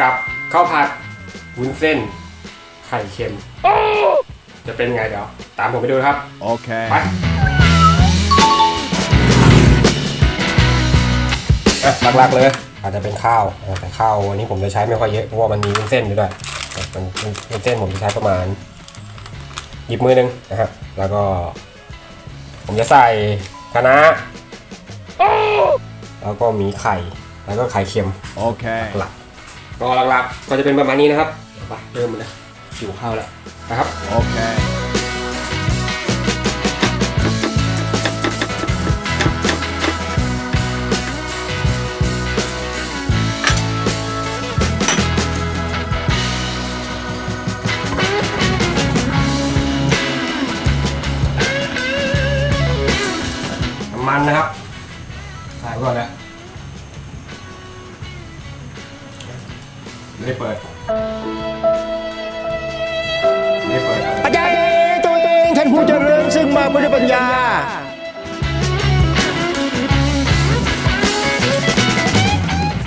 กับข้าวผัดวุ้นเส้น ไข่เค็ม จะเป็นไงเดี๋ยว ตามผมไปดูนะครับ Okay. ไปเอ๊ะหลักๆเลย อาจจะเป็นข้าวเออแต่ข้าววันนี้ผมจะใช้ไม่ค่อยเยอะเพราะว่ามันมีวุ้นเส้นอยู่ด้วยมันวุ้นเส้นผมจะใช้ประมาณหยิบมือหนึงนะครับแล้วก็ ผมจะใส่คะน้าแล้วก็มีไข่ แล้วก็ไข่เค็ม Okay. หลัก ก็หลักๆก็จะเป็นประมาณนี้นะครับไปเริ่มเลยหิวข้าวแล้วนะครับ Okay. น้ำมันนะครับใส่ไว้ก่อนแล้ว ไม่ได้เปิด ไม่ได้เปิดอาจารย์ตัวเองท่านผู้เจริญซึ่งมาด้วยปัญญา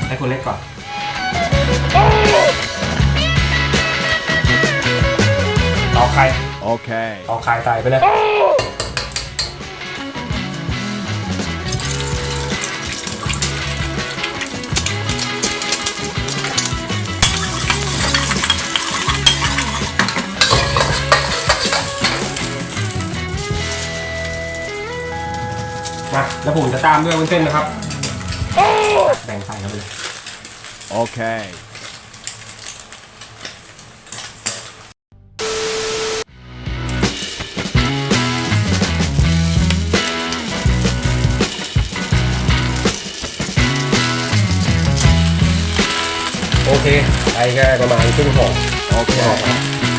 ให้คนเล็กก่อนตอกไข่ Okay. ตอกไข่ใส่ไปเลย แล้วผมจะตามด้วยวุ้นเส้นนะครับแบ่งใส่เข้าไปเลย Okay. โอเคไปแค่ประมาณครึ่งห่อ Okay. ใ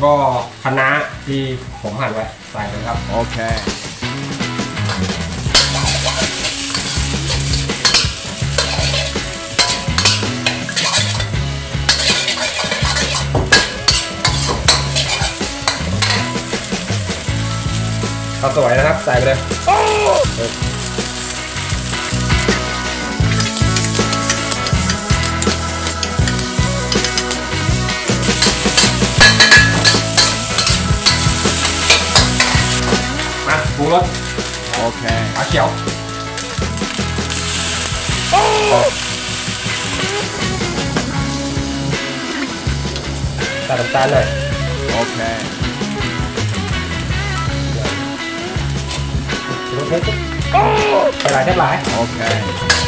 แล้วก็คะน้าที่ผมหั่นไว้ใส่เลยครับ Okay. ข้าวสวยนะครับ ใส่ไปเลย มาปรุงรส Okay. ปลาเขียวใส่น้ำ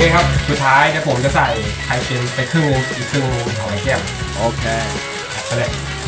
เล็กไปหลายแทบหลาย Okay. โอเคครับ สุดท้ายเดี๋ยวผมจะใส่ไข่เค็มไปครึ่งนึงอีกครึ่งนึงของไอ้แก้ม Okay. ไปเลย Okay.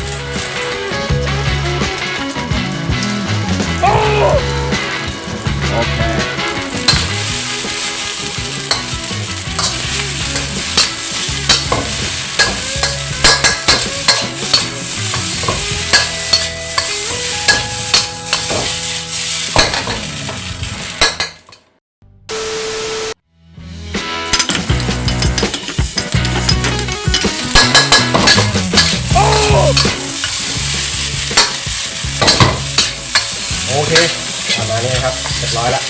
ครับเรียบร้อยแล้ว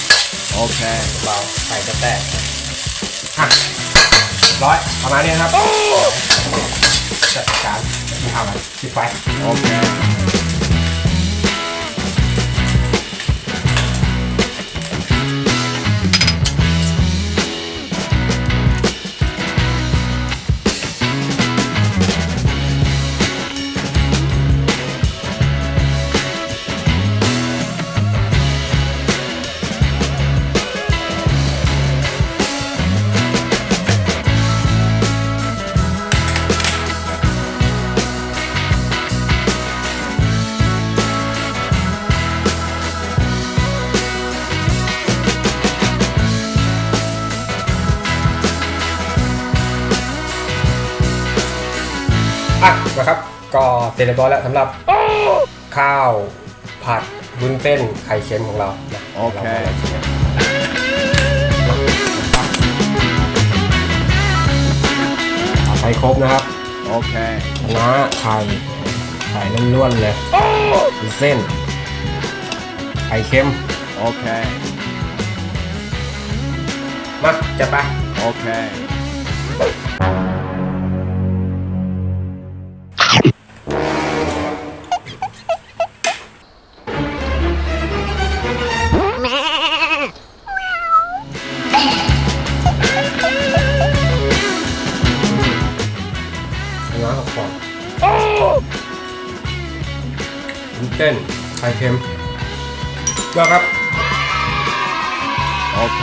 Okay. เบาไข่จะแตกอะเรียบร้อยประมาณนี้นะครับจัดการที่ทำมันปิดไฟ Okay. โอะนะครับ ก็เสร็จเรียบร้อยแล้วสำหรับข้าวผัดวุ้นเส้นไข่เค็มของเรานะโอเค รามาลองชิมกันผัดไทยครบนะครับ Okay. น้าไข่ไข่ล้วนๆเลยวุ้นเส้น ไข่เค็ม Okay. มาจัดไป Okay. น้ เต้นไข่เค็มยอดครับ โอเค